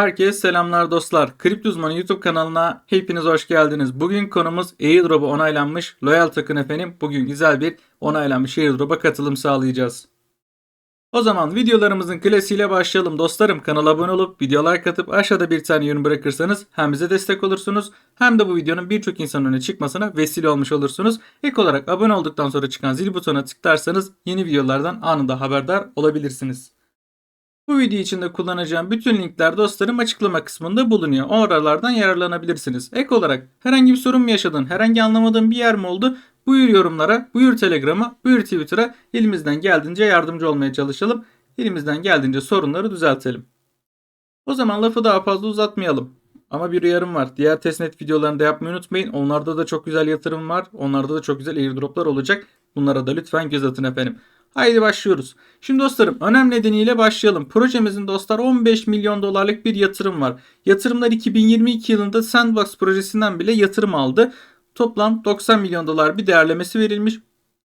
Herkese selamlar dostlar. Kripto Uzmanı YouTube kanalına hepiniz hoş geldiniz. Bugün konumuz airdrop'a onaylanmış Loyal Token efendim. Bugün güzel bir onaylanmış airdrop'a katılım sağlayacağız. O zaman videolarımızın klasiğiyle başlayalım dostlarım. Kanala abone olup video like atıp aşağıda bir tane yorum bırakırsanız hem bize destek olursunuz hem de bu videonun birçok insanın önüne çıkmasına vesile olmuş olursunuz. Ek olarak abone olduktan sonra çıkan zil butonuna tıklarsanız yeni videolardan anında haberdar olabilirsiniz. Bu video içinde kullanacağım bütün linkler dostlarım açıklama kısmında bulunuyor. Oralardan yararlanabilirsiniz. Ek olarak herhangi bir sorun mu yaşadın, herhangi anlamadığın bir yer mi oldu? Buyur yorumlara, buyur Telegram'a, buyur Twitter'a elimizden geldiğince yardımcı olmaya çalışalım. Elimizden geldiğince sorunları düzeltelim. O zaman lafı daha fazla uzatmayalım. Ama bir uyarım var. Diğer testnet videolarını da yapmayı unutmayın. Onlarda da çok güzel yatırım var. Onlarda da çok güzel airdroplar olacak. Bunlara da lütfen göz atın efendim. Haydi başlıyoruz. Şimdi dostlarım önem nedeniyle başlayalım. Projemizin dostlar 15 milyon dolarlık bir yatırım var. Yatırımlar 2022 yılında Sandbox projesinden bile yatırım aldı. Toplam 90 milyon dolar bir değerlemesi verilmiş.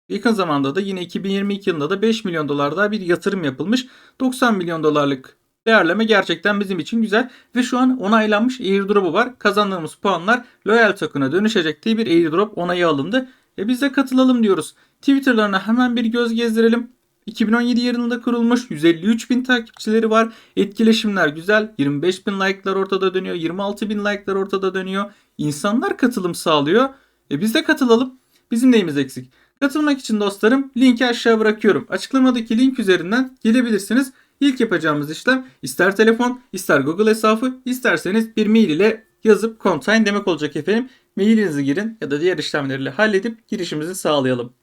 Yakın zamanda da yine 2022 yılında da 5 milyon dolar daha bir yatırım yapılmış. 90 milyon dolarlık değerleme gerçekten bizim için güzel ve şu an onaylanmış airdrop'u var. Kazandığımız puanlar loyal token'a dönüşecek diye bir airdrop onayı alındı. E biz de katılalım diyoruz. Twitter'larına hemen bir göz gezdirelim. 2017 yılında kurulmuş 153 bin takipçileri var. Etkileşimler güzel. 25 bin like'lar ortada dönüyor. 26 bin like'lar ortada dönüyor. İnsanlar katılım sağlıyor. E biz de katılalım. Bizim neyimiz eksik? Katılmak için dostlarım linki aşağı bırakıyorum. Açıklamadaki link üzerinden gelebilirsiniz. İlk yapacağımız işlem ister telefon, ister Google hesabı, isterseniz bir mail ile yazıp contain demek olacak efendim. Mailinizi girin ya da diğer işlemleriyle halledip girişimizi sağlayalım.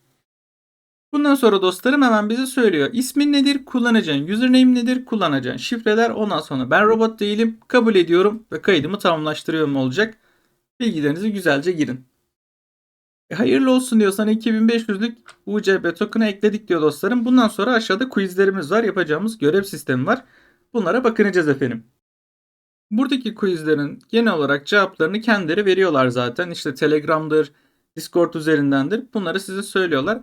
Bundan sonra dostlarım hemen bize söylüyor. İsmin nedir? Kullanacağın. Username nedir? Kullanacağın. Şifreler ondan sonra ben robot değilim. Kabul ediyorum ve kaydımı tamamlaştırıyorum olacak. Bilgilerinizi güzelce girin. E, hayırlı olsun diyor sana 2500'lük UCB token'ı ekledik diyor dostlarım. Bundan sonra aşağıda quizlerimiz var. Yapacağımız görev sistemi var. Bunlara bakınacağız efendim. Buradaki quizlerin genel olarak cevaplarını kendileri veriyorlar zaten. İşte Telegram'dır, Discord üzerindendir. Bunları size söylüyorlar.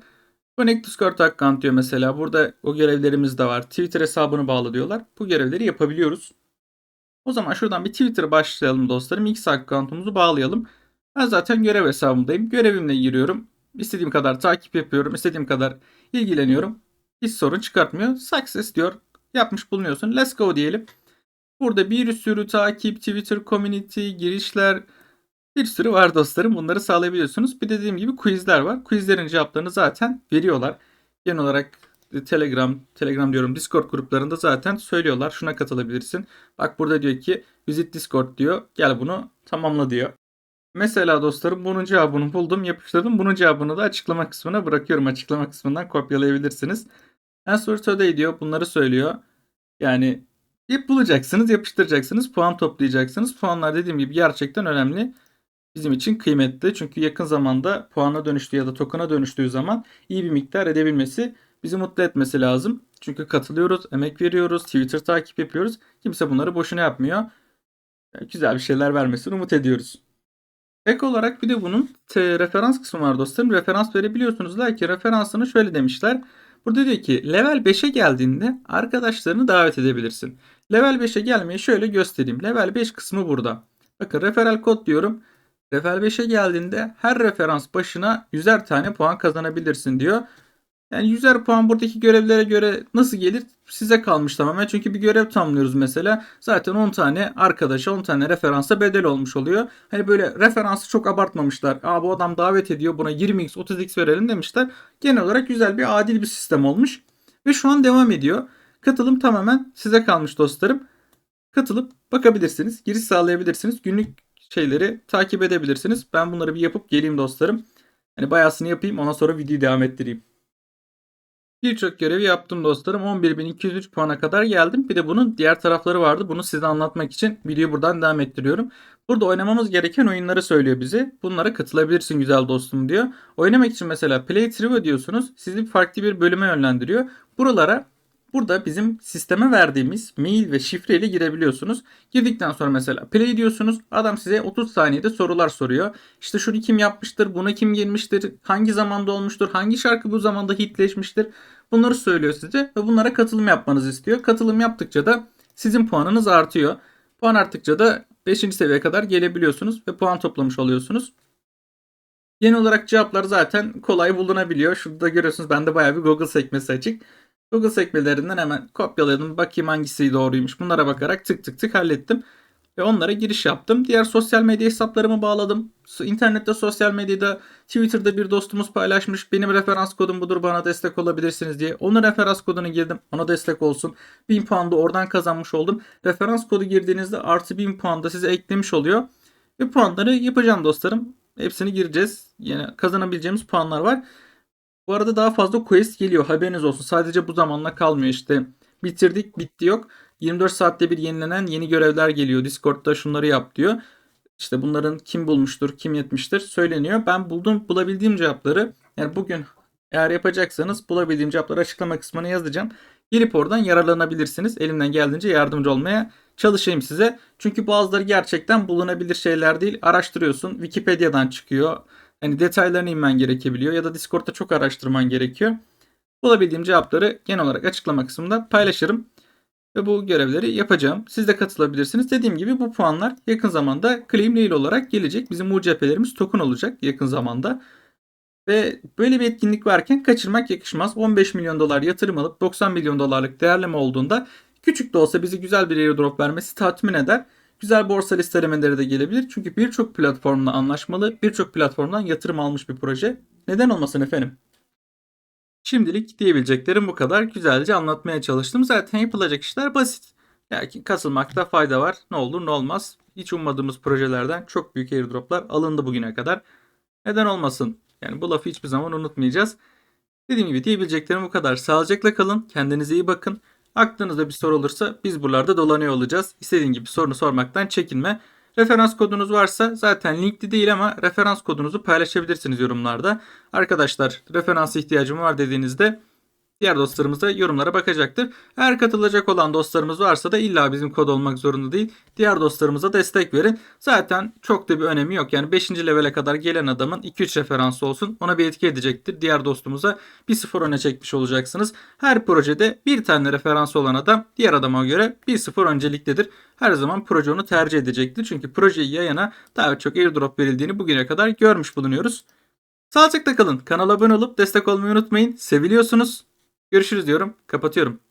Connect Discord account diyor mesela. Burada o görevlerimiz de var. Twitter hesabını bağlı diyorlar. Bu görevleri yapabiliyoruz. O zaman şuradan bir Twitter başlayalım dostlarım. X account'umuzu bağlayalım. Ben zaten görev hesabındayım. Görevimle giriyorum. İstediğim kadar takip yapıyorum. İstediğim kadar ilgileniyorum. Hiç sorun çıkartmıyor. Success diyor. Yapmış bulunuyorsun. Let's go diyelim. Burada bir sürü takip, Twitter community, girişler bir sürü var dostlarım. Bunları sağlayabiliyorsunuz. Bir de dediğim gibi quizler var. Quizlerin cevaplarını zaten veriyorlar. Genel olarak Telegram, Telegram diyorum Discord gruplarında zaten söylüyorlar. Şuna katılabilirsin. Bak burada diyor ki visit Discord diyor. Gel bunu tamamla diyor. Mesela dostlarım bunun cevabını buldum, yapıştırdım. Bunun cevabını da açıklama kısmına bırakıyorum. Açıklama kısmından kopyalayabilirsiniz. Answer Today diyor. Bunları söylüyor. Yani hep bulacaksınız, yapıştıracaksınız, puan toplayacaksınız. Puanlar dediğim gibi gerçekten önemli. Bizim için kıymetli. Çünkü yakın zamanda puana dönüştüğü ya da token'a dönüştüğü zaman iyi bir miktar edebilmesi bizi mutlu etmesi lazım. Çünkü katılıyoruz, emek veriyoruz, Twitter takip yapıyoruz. Kimse bunları boşuna yapmıyor. Güzel bir şeyler vermesini umut ediyoruz. Ek olarak bir de bunun te- referans kısmı var dostlarım. Referans verebiliyorsunuz. Lakin referansını şöyle demişler. Burada diyor ki level 5'e geldiğinde arkadaşlarını davet edebilirsin. Level 5'e gelmeyi şöyle göstereyim. Level 5 kısmı burada. Bakın referral kod diyorum. Level 5'e geldiğinde her referans başına 100'er tane puan kazanabilirsin diyor. Yani 100'er puan buradaki görevlere göre nasıl gelir size kalmış tamamen. Çünkü bir görev tamamlıyoruz mesela. Zaten 10 tane arkadaşa 10 tane referansa bedel olmuş oluyor. Hani böyle referansı çok abartmamışlar. Aa bu adam davet ediyor buna 20x 30x verelim demişler. Genel olarak güzel bir adil bir sistem olmuş. Ve şu an devam ediyor. Katılım tamamen size kalmış dostlarım. Katılıp bakabilirsiniz. Giriş sağlayabilirsiniz. Günlük şeyleri takip edebilirsiniz. Ben bunları bir yapıp geleyim dostlarım. Hani bayağısını yapayım ondan sonra videoyu devam ettireyim. Birçok görevi yaptım dostlarım. 11.203 puana kadar geldim. Bir de bunun diğer tarafları vardı. Bunu size anlatmak için videoyu buradan devam ettiriyorum. Burada oynamamız gereken oyunları söylüyor bize. Bunlara katılabilirsin güzel dostum diyor. Oynamak için mesela Play Trivia diyorsunuz. Sizi farklı bir bölüme yönlendiriyor. Buralara Burada bizim sisteme verdiğimiz mail ve şifreyle girebiliyorsunuz. Girdikten sonra mesela play diyorsunuz. Adam size 30 saniyede sorular soruyor. İşte şunu kim yapmıştır, buna kim girmiştir, hangi zamanda olmuştur, hangi şarkı bu zamanda hitleşmiştir. Bunları söylüyor size ve bunlara katılım yapmanızı istiyor. Katılım yaptıkça da sizin puanınız artıyor. Puan arttıkça da 5. seviyeye kadar gelebiliyorsunuz ve puan toplamış oluyorsunuz. Genel olarak cevaplar zaten kolay bulunabiliyor. Şurada da görüyorsunuz bende bayağı bir Google sekmesi açık. Google sekmelerinden hemen kopyaladım. Bakayım hangisi doğruymuş. Bunlara bakarak tık tık tık hallettim. Ve onlara giriş yaptım. Diğer sosyal medya hesaplarımı bağladım. İnternette, sosyal medyada, Twitter'da bir dostumuz paylaşmış. Benim referans kodum budur bana destek olabilirsiniz diye. Onun referans kodunu girdim. Ona destek olsun. 1000 puan da oradan kazanmış oldum. Referans kodu girdiğinizde artı 1000 puan da size eklemiş oluyor. Ve puanları yapacağım dostlarım. Hepsini gireceğiz. Yani kazanabileceğimiz puanlar var. Bu arada daha fazla quest geliyor. Haberiniz olsun. Sadece bu zamanla kalmıyor işte. Bitirdik bitti yok. 24 saatte bir yenilenen yeni görevler geliyor. Discord'da şunları yap diyor. İşte bunların kim bulmuştur, kim yetmiştir söyleniyor. Ben buldum, bulabildiğim cevapları yani bugün eğer yapacaksanız bulabildiğim cevapları açıklama kısmına yazacağım. Gelip oradan yararlanabilirsiniz. Elimden geldiğince yardımcı olmaya çalışayım size. Çünkü bazıları gerçekten bulunabilir şeyler değil. Araştırıyorsun. Wikipedia'dan çıkıyor. Hani detaylarını inmen gerekebiliyor ya da Discord'da çok araştırman gerekiyor. Bulabildiğim cevapları genel olarak açıklama kısmında paylaşırım ve bu görevleri yapacağım. Siz de katılabilirsiniz. Dediğim gibi bu puanlar yakın zamanda claim nail olarak gelecek. Bizim UCP'lerimiz token olacak yakın zamanda. Ve böyle bir etkinlik varken kaçırmak yakışmaz. 15 milyon dolar yatırım alıp 90 milyon dolarlık değerleme olduğunda küçük de olsa bizi güzel bir airdrop vermesi tatmin eder. Güzel borsa listelemeleri de gelebilir. Çünkü birçok platformla anlaşmalı, birçok platformdan yatırım almış bir proje. Neden olmasın efendim? Şimdilik diyebileceklerim bu kadar. Güzelce anlatmaya çalıştım. Zaten yapılacak işler basit. Lakin kasılmakta fayda var. Ne olur ne olmaz. Hiç ummadığımız projelerden çok büyük airdroplar alındı bugüne kadar. Neden olmasın? Yani bu lafı hiçbir zaman unutmayacağız. Dediğim gibi diyebileceklerim bu kadar. Sağlıcakla kalın. Kendinize iyi bakın. Aklınızda bir soru olursa biz buralarda dolanıyor olacağız. İstediğin gibi sorunu sormaktan çekinme. Referans kodunuz varsa zaten linkli değil ama referans kodunuzu paylaşabilirsiniz yorumlarda. Arkadaşlar referans ihtiyacım var dediğinizde diğer dostlarımız da yorumlara bakacaktır. Eğer katılacak olan dostlarımız varsa da illa bizim kod olmak zorunda değil. Diğer dostlarımıza destek verin. Zaten çok da bir önemi yok. Yani 5. levele kadar gelen adamın 2-3 referansı olsun. Ona bir etki edecektir. Diğer dostumuza 1-0 öne çekmiş olacaksınız. Her projede bir tane referans olan adam diğer adama göre 1-0 önceliktedir. Her zaman proje onu tercih edecektir. Çünkü projeyi yayana daha çok airdrop verildiğini bugüne kadar görmüş bulunuyoruz. Sağlıcakla kalın. Kanala abone olup destek olmayı unutmayın. Seviliyorsunuz. Görüşürüz diyorum. Kapatıyorum.